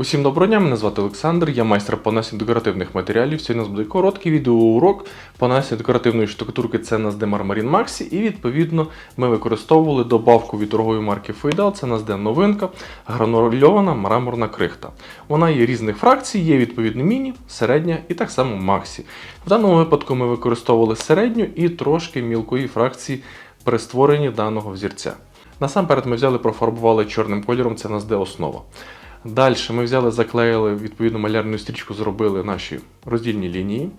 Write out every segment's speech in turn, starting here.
Усім доброго дня, мене звати Олександр, я майстер по нанесенню декоративних матеріалів. Сьогодні у нас буде короткий відеоурок по нанесенню декоративної штукатурки це де Marmarin Maxi. І відповідно ми використовували добавку від торгової марки Фейдал. Це де новинка, гранульована мраморна крихта. Вона є різних фракцій, є відповідно міні, середня і так само Максі. В даному випадку ми використовували середню і трошки мілкої фракції при створенні даного взірця. Насамперед ми взяли, профарбували чорним кольором, це де основа. Далі ми взяли, заклеїли відповідну малярну стрічку, зробили наші роздільні лінії.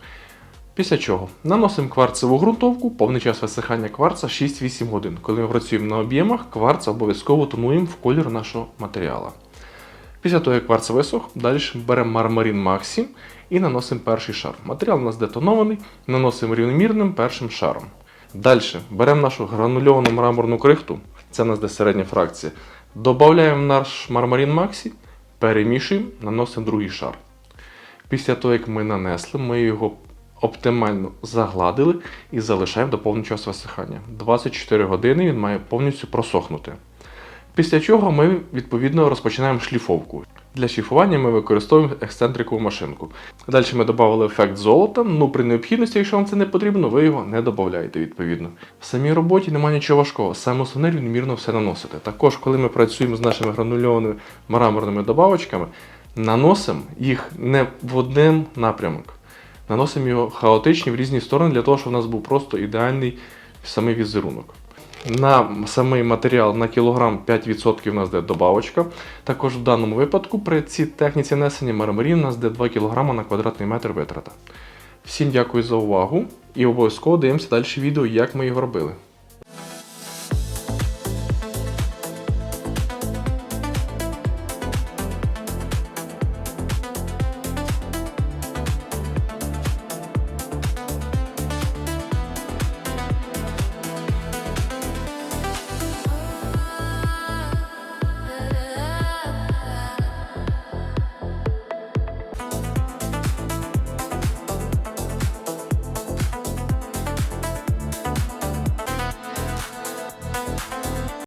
Після чого наносимо кварцеву ґрунтовку, повний час висихання кварца 6-8 годин. Коли ми працюємо на об'ємах, кварц обов'язково тонуємо в кольор нашого матеріалу. Після того, як кварц висох, далі беремо мармарин Maxi і наносимо перший шар. Матеріал у нас детонований, наносимо рівномірним першим шаром. Далі беремо нашу гранульовану мраморну крихту, це у нас де середня фракція. Додаємо наш мармарин Maxi, перемішуємо, наносимо другий шар. Після того, як ми нанесли, ми його оптимально загладили і залишаємо до повного часу висихання. 24 години він має повністю просохнути. Після чого ми відповідно розпочинаємо шліфовку. Для шліфування ми використовуємо ексцентрикову машинку. Далі ми додали ефект золота. Ну при необхідності, якщо вам це не потрібно, ви його не додаєте відповідно. В самій роботі немає нічого важкого, саме основне рівномірно все наносити. Також, коли ми працюємо з нашими гранульованими мраморними добавочками, наносимо їх не в один напрямок. Наносимо його хаотично в різні сторони для того, щоб у нас був просто ідеальний самий візерунок. На самий матеріал на кілограм 5% у нас йде добавочка. Також в даному випадку при цій техніці несення мармурів у нас йде 2 кг на квадратний метр витрата. Всім дякую за увагу і обов'язково дивимося далі відео, як ми його робили.